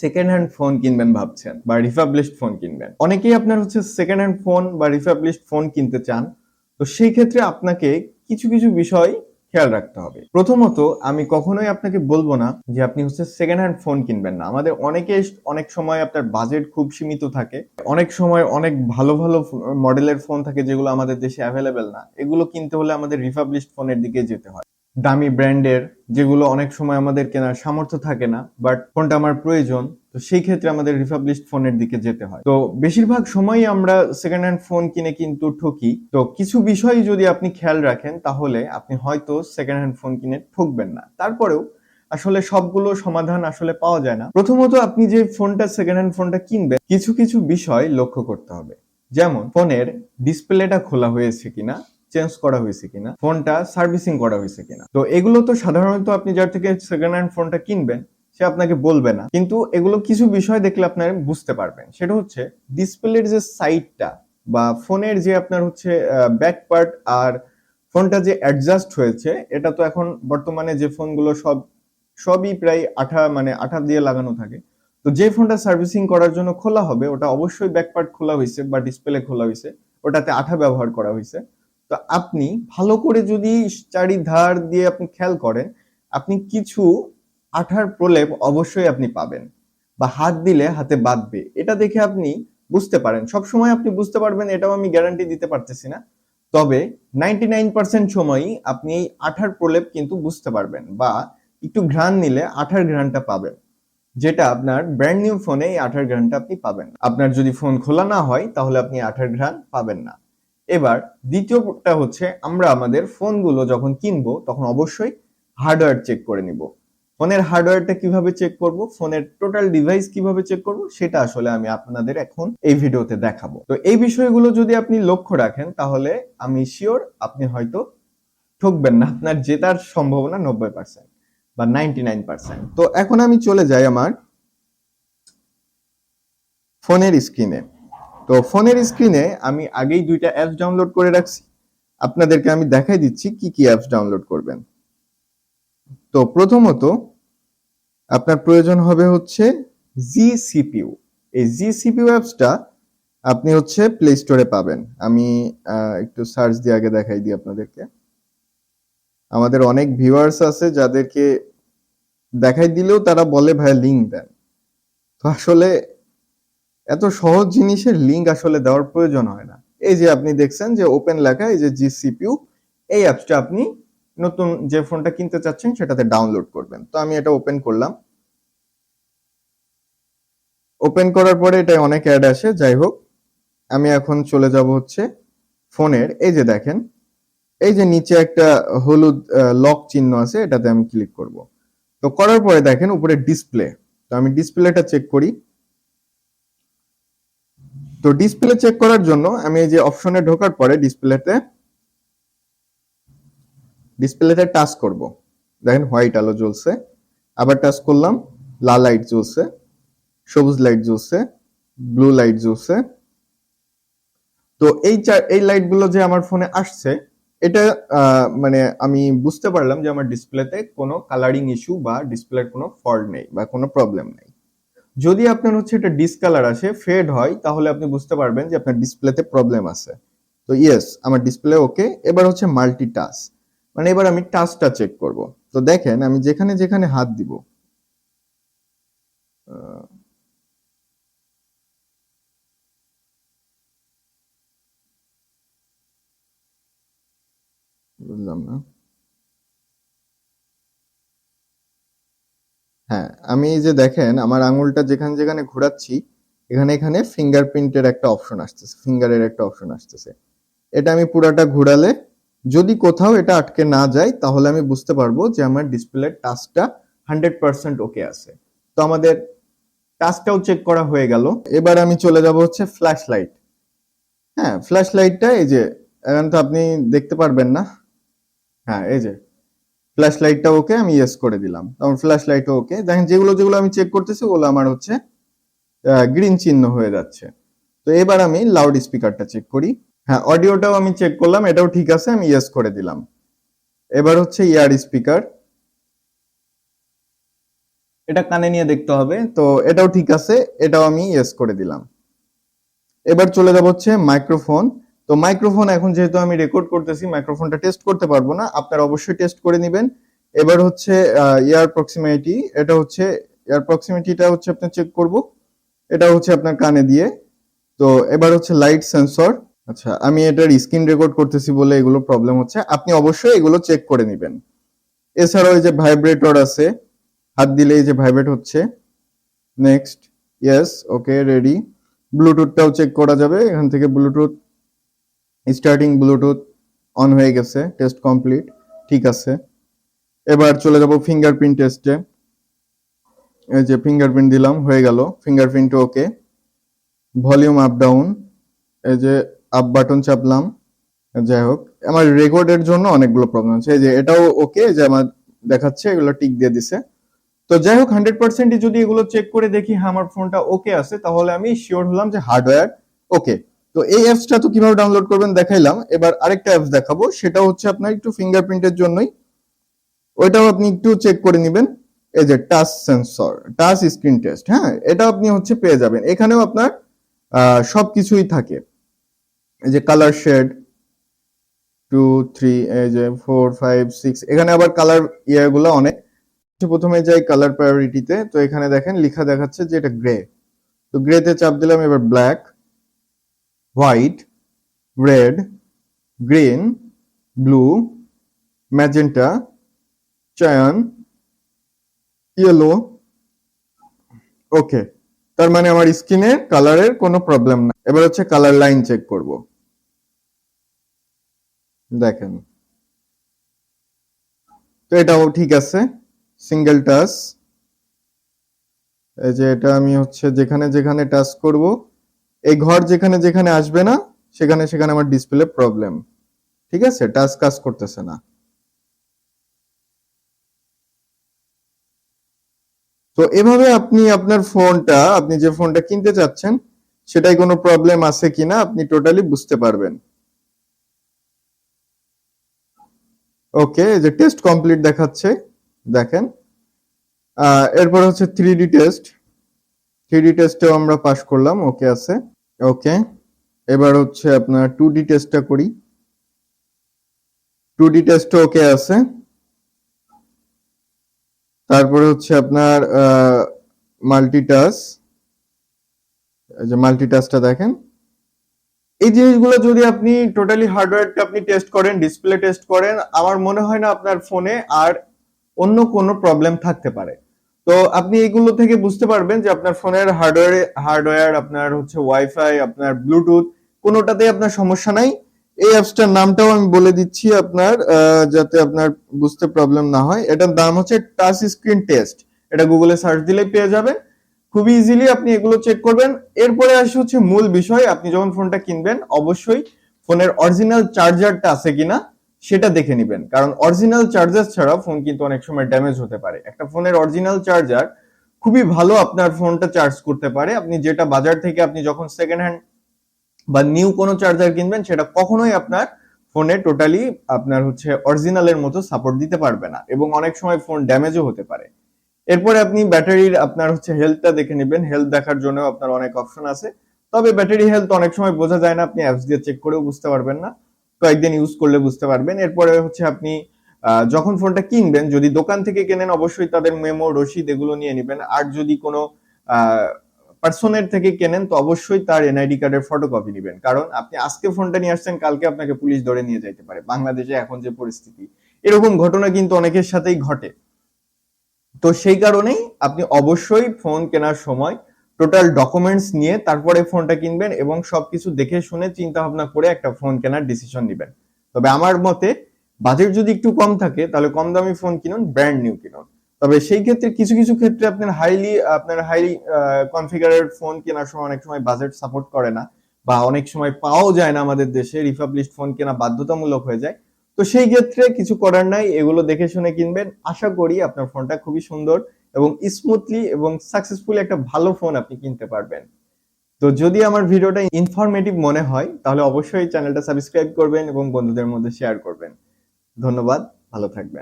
Second hand phone কিনবেন ভাবছেন বা রিফাবলিশড ফোন কিনবেন। অনেকেই আপনার হচ্ছে সেকেন্ড হ্যান্ড ফোন বা রিফাবলিশড ফোন কিনতে চান। তো সেই ক্ষেত্রে আপনাকে কিছু কিছু বিষয় খেয়াল রাখতে হবে। প্রথমত, আমি কখনোই আপনাকে বলব না যে আপনি হচ্ছে সেকেন্ড হ্যান্ড ফোন কিনবেন না। আমাদের অনেকে অনেক সময় আপনার বাজেট খুব সীমিত থাকে। অনেক সময় অনেক ভালো ভালো মডেলের ফোন থাকে যেগুলো আমাদের দেশে অ্যাভেলেবেল না। এগুলো কিনতে হলে আমাদের রিফাবলিশড ফোনের দিকে যেতে হয়। দামি ব্র্যান্ডের, যেগুলো অনেক সময় আমাদের কেনার সামর্থ্য থাকে না বাট ফোনটা আমার প্রয়োজন, তো সেই ক্ষেত্রে আমাদের রিফাবলিশড ফোনের দিকে যেতে হয়। তো বেশিরভাগ সময়ই আমরা সেকেন্ড হ্যান্ড ফোন কিনে কিন্তু ঠকি। তো কিছু বিষয় যদি আপনি খেয়াল রাখেন, তাহলে আপনি হয়তো সেকেন্ড হ্যান্ড ফোন কিনে ঠকবেন না। তারপরেও আসলে সবগুলো সমাধান আসলে পাওয়া যায় না। প্রথমত আপনি যে ফোনটা সেকেন্ড হ্যান্ড ফোনটা কিনবেন, কিছু কিছু বিষয় লক্ষ্য করতে হবে। যেমন ফোনের ডিসপ্লেটা খোলা হয়েছে কিনা চেঞ্জ করা হয়েছে কিনা, ফোনটা সার্ভিসিং করা হয়েছে কিনা। তো এগুলো তো সাধারণত আপনি যার থেকে সেকেন্ড হ্যান্ড ফোনটা কিনবেন, সে আপনাকে বলবে না। কিন্তু এগুলো কিছু বিষয় দেখলে আপনার বুঝতে পারবেন। সেটা হচ্ছে ডিসপ্লের যে সাইডটা বা ফোনের যে আপনার হচ্ছে ব্যাক পার্ট আর ফোনটা যে অ্যাডজাস্ট হয়েছে, এটা তো এখন বর্তমানে যে ফোনগুলো সব, সবই প্রায় আঠা মানে আঠা দিয়ে লাগানো থাকে। তো যে ফোনটা সার্ভিসিং করার জন্য খোলা হবে, ওটা অবশ্যই ব্যাক পার্ট খোলা হয়েছে বা ডিসপ্লে খোলা হয়েছে, ওটাতে আঠা ব্যবহার করা হয়েছে। তো আপনি ভালো করে যদি চারিধার দিয়ে আপনি খেয়াল করেন, আপনি কিছু আঠার প্রলেপ অবশ্যই আপনি পাবেন বা হাত দিলে হাতে বাঁধবে। এটা দেখে আপনি বুঝতে পারেন। সব সময় আপনি বুঝতে পারবেন, এটাও আমি গ্যারান্টি দিতে পারতেছি না। তবে নাইনটি নাইন পার্সেন্ট সময়ই আপনি এই আঠার প্রলেপ কিন্তু বুঝতে পারবেন বা একটু ঘ্রাণ নিলে আঠার ঘ্রাণটা পাবেন, যেটা আপনার ব্র্যান্ড নিউ ফোনে এই আঠার ঘ্রাণটা আপনি পাবেন আপনার যদি ফোন খোলা না হয়, তাহলে আপনি আঠার ঘ্রাণ পাবেন না। এবার দ্বিতীয়টা হচ্ছে আমরা আমাদের ফোনগুলো যখন কিনবো, তখন অবশ্যই হার্ডওয়্যার চেক করে নিব। ফোনের হার্ডওয়্যারটা কীভাবে চেক করব, ফোনের টোটাল ডিভাইস কীভাবে চেক করব, সেটা আসলে আমি আপনাদের এখন এই ভিডিওতে দেখাবো। তো এই বিষয়গুলো যদি আপনি লক্ষ্য রাখেন, তাহলে আমি শিওর আপনি হয়তো ঠকবেন না, আপনার জেতার সম্ভাবনা নব্বই পার্সেন্ট বা নাইনটি নাইন পার্সেন্ট তো এখন আমি চলে যাই আমার ফোনের স্ক্রিনে তো ফোনের স্ক্রিনে আমি আগেই দুইটা অ্যাপস ডাউনলোড করে রাখছি। আপনাদেরকে আমি দেখাই দিচ্ছি কি কি অ্যাপস ডাউনলোড করবেন। তো প্রথমত আপনার প্রয়োজন হবে হচ্ছে জি সিপিইউ এই জি সিপিউ অ্যাপসটা আপনি হচ্ছে প্লে স্টোরে পাবেন। আমি একটু সার্চ দিয়ে আগে দেখাই দিই আপনাদেরকে। আমাদের অনেক ভিউয়ার্স আছে যাদেরকে দেখাই দিলেও তারা বলে ভাই লিঙ্ক দেন। তো আসলে এত সহজ জিনিসের লিঙ্ক আসলে দেওয়ার প্রয়োজন হয় না। এই যে আপনি দেখছেন যে ওপেন লেখা, এই যে জি সিপিইউ এই অ্যাপসটা আপনি নতুন যে ফোনটা কিনতে চাচ্ছেন সেটাতে ডাউনলোড করবেন। তো আমি এটা ওপেন করলাম। ওপেন করার পরে এটা অনেক অ্যাড আসে, যাই হোক। আমি এখন চলে যাব হচ্ছে ফোনের এই যে দেখেন, এই যে নিচে একটা হলুদ লক চিহ্ন আছে, এটাতে আমি ক্লিক করব। তো করার পরে দেখেন উপরে ডিসপ্লে তো আমি ডিসপ্লেটা চেক করি। তো ডিসপ্লে চেক করার জন্য আমি এই যে অপশনে ঢোকার পরে ডিসপ্লেতে ডিসপ্লেতে টাচ করব। দেখেন হোয়াইট আলো জ্বলছে, আবার টাচ করলাম, লাল লাইট জ্বলছে, সবুজ লাইট জ্বলছে ব্লু লাইট জ্বলছে। তো এই এই লাইটগুলো যে আমার ফোনে আসছে, এটা মানে আমি বুঝতে পারলাম যে আমার ডিসপ্লেতে কোনো কালারিং ইস্যু বা ডিসপ্লের কোনো ফল্ট নেই বা কোনো প্রবলেম নেই। যদি আপনার হচ্ছে এটা ডিসকালার আসে ফেড হয়, তাহলে আপনি বুঝতে পারবেন যে আপনার ডিসপ্লেতে প্রবলেম আছে। তো ইয়েস আমার ডিসপ্লে ওকে এবার হচ্ছে মাল্টি টাচ মানে এবার আমি টাচটা চেক করব। তো দেখেন, আমি যেখানে যেখানে হাত দিব বুঝলাম না। হ্যাঁ আমি এই যে দেখেন, আমার আঙুলটা যেখানে যেখানে ঘোরাচ্ছি, এখানে এখানে ফিঙ্গারপ্রিন্টের একটা অপশন আসতেছে ফিঙ্গারের একটা অপশন আসতেছে। এটা আমি পুরাটা ঘোরালে, যদি কোথাও এটা আটকে না যায়, তাহলে আমি বুঝতে পারব যে আমার ডিসপ্লের টাচটা হান্ড্রেড পার্সেন্ট ওকে আছে। তো আমাদের টাচটাও চেক করা হয়ে গেল। এবার আমি চলে যাব হচ্ছে ফ্ল্যাশ লাইট হ্যাঁ ফ্ল্যাশ লাইটটা এই যে, এখন তো আপনি দেখতে পারবেন না। হ্যাঁ এই যে ফ্ল্যাশ লাইটটা ওকে আমি ইয়েস করে দিলাম। তখন ফ্ল্যাশ লাইটও ওকে। দেখেন যেগুলো যেগুলো আমি চেক করতেছি, ওগুলো আমার হচ্ছে গ্রিন চিহ্ন হয়ে যাচ্ছে। তো এবার আমি লাউড স্পিকারটা চেক করি। হ্যাঁ অডিওটাও আমি চেক করলাম, এটাও ঠিক আছে, আমি ইয়েস করে দিলাম। এবার হচ্ছে ইয়ার স্পিকার এটা কানে নিয়ে দেখতে হবে। তো এটাও ঠিক আছে, এটাও আমি ইয়েস করে দিলাম। এবার চলে যাব হচ্ছে মাইক্রোফোন তো মাইক্রোফোন এখন যেহেতু আমি রেকর্ড করতেছি মাইক্রোফোনটা টেস্ট করতে পারব না, আপনারা অবশ্যই টেস্ট করে নেবেন। এবার হচ্ছে ইয়ার প্রক্সিমিটি এটা হচ্ছে ইয়ার প্রক্সিমিটিটা হচ্ছে আপনি চেক করব, এটা হচ্ছে আপনার কানে দিয়ে। তো এবার হচ্ছে লাইট সেন্সর আচ্ছা আমি এটার স্ক্রিন রেকর্ড করতেছি বলে এগুলো প্রবলেম হচ্ছে, আপনি অবশ্যই এগুলো চেক করে নেবেন। এছাড়াও এই যে ভাইব্রেটর আছে, হাত দিলে এই যে ভাইব্রেট হচ্ছে নেক্সট ইয়েস ওকে রেডি ব্লুটুথটাও চেক করা যাবে, এখান থেকে ব্লুটুথ স্টার্টিং ব্লুটুথ অন হয়ে গেছে টেস্ট কমপ্লিট ঠিক আছে। এবার চলে যাব ফিঙ্গারপ্রিন্ট টেস্টে এই যে ফিঙ্গারপ্রিন্ট দিলাম, হয়ে গেল। Fingerprint okay volume up down এই যে আপ বাটন চাপলাম। যাই হোক, আমার রেকর্ডের জন্য অনেকগুলো প্রবলেম আছে। এই যে এটাও ওকে যে আমার দেখাচ্ছে, এগুলো টিক দিয়ে দিছে। তো যাই হোক হান্ড্রেড পার্সেন্টই যদি এগুলো চেক করে দেখি হ্যাঁ আমার ফোনটা ওকে আছে, তাহলে আমি শিওর হলাম যে হার্ডওয়্যার ওকে তো এই অ্যাপসটা তো কীভাবে ডাউনলোড করবেন দেখাইলাম। এবার আরেকটা অ্যাপস দেখাবো, সেটা হচ্ছে আপনার একটু ফিঙ্গারপ্রিন্টের জন্যই। ওইটাও আপনি একটু চেক করে নেবেন। এই যে touch sensor touch screen test হ্যাঁ? এটা আপনি হচ্ছে পেয়ে যাবেন। এখানেও আপনার সব কিছুই থাকে। এই যে কালার শেড টু থ্রি এই যে ফোর ফাইভ সিক্স এখানে আবার কালার ইয়াগুলো অনেক। প্রথমে যাই কালার প্রায়োরিটিতে তো এখানে দেখেন, লেখা দেখাচ্ছে যে এটা গ্রে তো গ্রেতে চাপ দিলাম, এবার black white red green blue magenta cyan yellow okay তার মানে আমার স্কিনের কালারের কোনো প্রবলেম না। এবার হচ্ছে কালার লাইন চেক করব। দেখেন। তো এটাও ঠিক আছে। সিঙ্গেল টাচ এই যে এটা আমি হচ্ছে যেখানে যেখানে টাচ করব এই ঘর যেখানে যেখানে আসবে না, সেখানে সেখানে আমার ডিসপ্লে প্রবলেম ঠিক আছে? টাচ কাজ করতেছে না। তো এভাবে আপনি আপনার ফোনটা, আপনি যে ফোনটা কিনতে চাচ্ছেন, সেটাই কোনো প্রবলেম আছে কিনা আপনি টোটালি বুঝতে পারবেন। ওকে যে টেস্ট কমপ্লিট দেখাচ্ছে, দেখেন। এরপর হচ্ছে থ্রি টেস্ট থ্রি টেস্টেও আমরা পাশ করলাম ওকে আছে ওকে এবার হচ্ছে আপনার টু ডি টেস্টটা করি। টু ডি টেস্ট ওকে আছে। তারপরে হচ্ছে আপনার মাল্টিটাস যে মাল্টিটাসটা দেখেন। এই জিনিসগুলো যদি আপনি টোটালি হার্ডওয়্যারটা আপনি টেস্ট করেন ডিসপ্লে টেস্ট করেন, আমার মনে হয় না আপনার ফোনে আর অন্য কোনো প্রবলেম থাকতে পারে। তো আপনি এগুলো থেকে বুঝতে পারবেন যে আপনার ফোনের হার্ডওয়্যার হার্ডওয়্যার আপনার হচ্ছে ওয়াইফাই আপনার ব্লুটুথ কোনোটাতে আপনার সমস্যা নাই। এই অ্যাপসটার নামটাও আমি বলে দিচ্ছি আপনার যাতে আপনার বুঝতে প্রবলেম না হয়। এটার দাম হচ্ছে টাচ স্ক্রিন টেস্ট এটা গুগলে সার্চ দিলেই পেয়ে যাবেন। খুবই ইজিলি আপনি এগুলো চেক করবেন। এরপরে আসে হচ্ছে মূল বিষয়। আপনি যখন ফোনটা কিনবেন, অবশ্যই ফোনের অরিজিনাল চার্জারটা আছে কিনা সেটা দেখে নেবেন। কারণ অরিজিনাল চার্জার ছাড়া ফোন কিন্তু অনেক সময় ড্যামেজ হতে পারে। একটা ফোনের অরিজিনাল চার্জার খুবই ভালো আপনার ফোনটা চার্জ করতে পারে। আপনি যেটা বাজার থেকে আপনি যখন সেকেন্ড হ্যান্ড বা নিউ কোনো চার্জার কিনবেন, সেটা কখনোই আপনার ফোনে টোটালি আপনার হচ্ছে অরিজিনালের মতো সাপোর্ট দিতে পারবে না এবং অনেক সময় ফোন ড্যামেজও হতে পারে। এরপরে আপনি ব্যাটারির আপনার হচ্ছে হেলথটা দেখে নেবেন। হেলথ দেখার জন্য আপনার অনেক অপশন আছে। তবে ব্যাটারি হেলথ অনেক সময় বোঝা যায় না, আপনি অ্যাপস দিয়ে চেক করেও বুঝতে পারবেন না। কয়েকদিন ইউজ করলে বুঝতে পারবেন। এরপরে হচ্ছে আপনি যখন ফোনটা কিনবেন, যদি দোকান থেকে কেনেন, অবশ্যই তাদের মেমো, রসিদ এগুলো নিয়ে নেবেন। আর যদি কোনো পার্সনের থেকে কেনেন, তো অবশ্যই তার এনআইডি কার্ডের ফটোকপি নেবেন। কারণ আপনি আজকে ফোনটা নিয়ে আসছেন, কালকে আপনাকে পুলিশ ধরে নিয়ে যাইতে পারে। বাংলাদেশে এখন যে পরিস্থিতি, এরকম ঘটনা কিন্তু অনেকের সাথেই ঘটে। তো সেই কারণেই আপনি অবশ্যই ফোন কেনার সময় টোটাল ডকুমেন্টস নিয়ে তারপরে ফোনটা কিনবেন এবং সবকিছু দেখে শুনে চিন্তা ভাবনা করে একটা ফোন কেনার ডিসিশন নেবেন। তবে আমার মতে বাজেট যদি একটু কম থাকে, তাহলে কম দামি ফোন কিনুন ব্র্যান্ড নিউ কিনুন। তবে সেই ক্ষেত্রে কিছু কিছু ক্ষেত্রে আপনার হাইলি আপনার হাইলি কনফিগারেড ফোন কেনার সময় অনেক সময় বাজেট সাপোর্ট করে না বা অনেক সময় পাওয়াও যায় না আমাদের দেশে রিপাবলিশ ফোন কেনা বাধ্যতামূলক হয়ে যায়। তো সেই ক্ষেত্রে কিছু করার নাই, এগুলো দেখে শুনে কিনবেন। আশা করি আপনার ফোনটা খুবই সুন্দর এবং স্মুথলি এবং সাকসেসফুলি একটা ভালো ফোন আপনি কিনতে পারবেন। তো যদি আমার ভিডিওটা ইনফরমেটিভ মনে হয়, তাহলে অবশ্যই চ্যানেলটা সাবস্ক্রাইব করবেন এবং বন্ধুদের মধ্যে শেয়ার করবেন। ধন্যবাদ, ভালো থাকবেন।